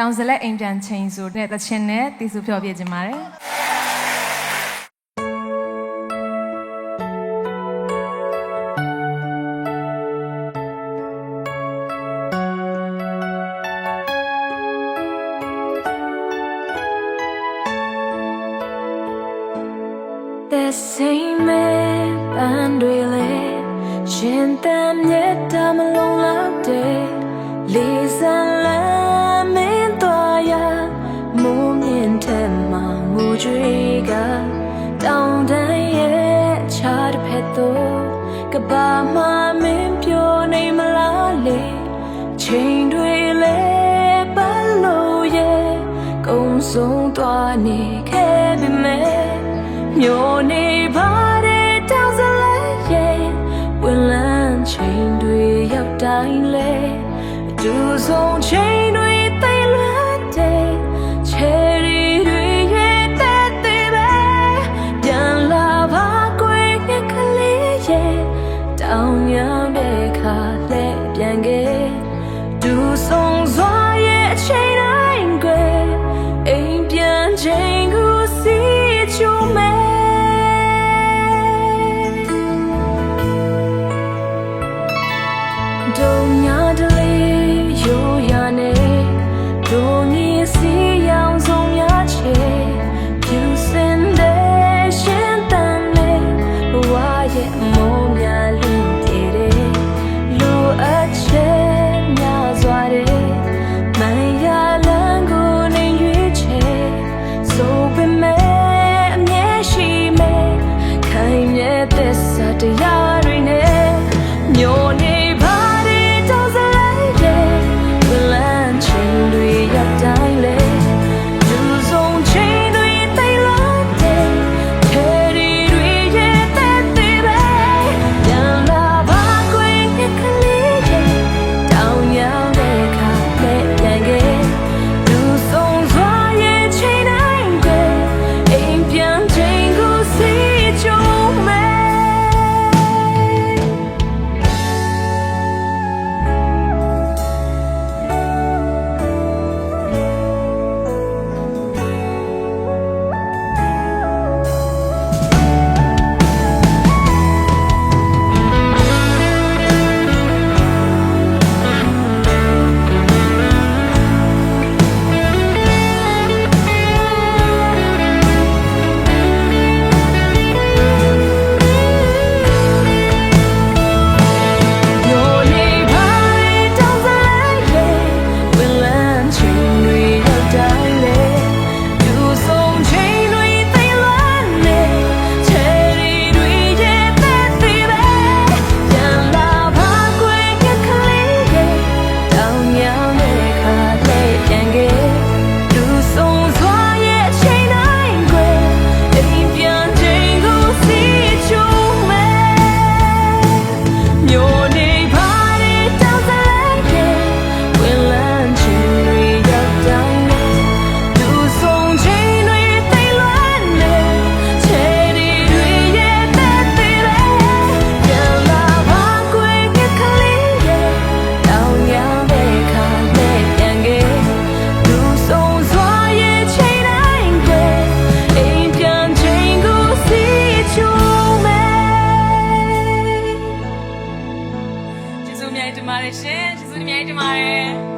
တောင်စလက်အိမ်ပြန်ချိန်ဆိုတဲ့သချင်းနဲ့တီးစုဖျော်ပြခြင်းပါတယ် The same ပန်းတွေလေရှင်တမ်းမြတ်တမလုံး ငိုကြွေးကတောင်တန်းရဲ့ချားတစ်ဖက်သို့ကဘာမှမင်းပြောနေမလားလေချိန်တွေလေပတ်လို့ရဲ့ကုံဆုံးသွားနေခဲ့ပြီမဲ့မျိုးနေပါတဲ့တောင်စလက်ရဲ့ဝင်လန်းချိန်တွေရောက်တိုင်းလဲအတူဆုံးချိန် အောင်မြောင်တဲ့ခါလက်ပြန်ခဲ့ဒူဆုံးစွာရဲ့အချိန်တိုင်းကွယ်အိမ်ပြန်ချိန်ကိုစီချူမဲဒုံညာ ပါတယ်ရှင်ကျေးဇူးအများကြီးတင်ပါတယ်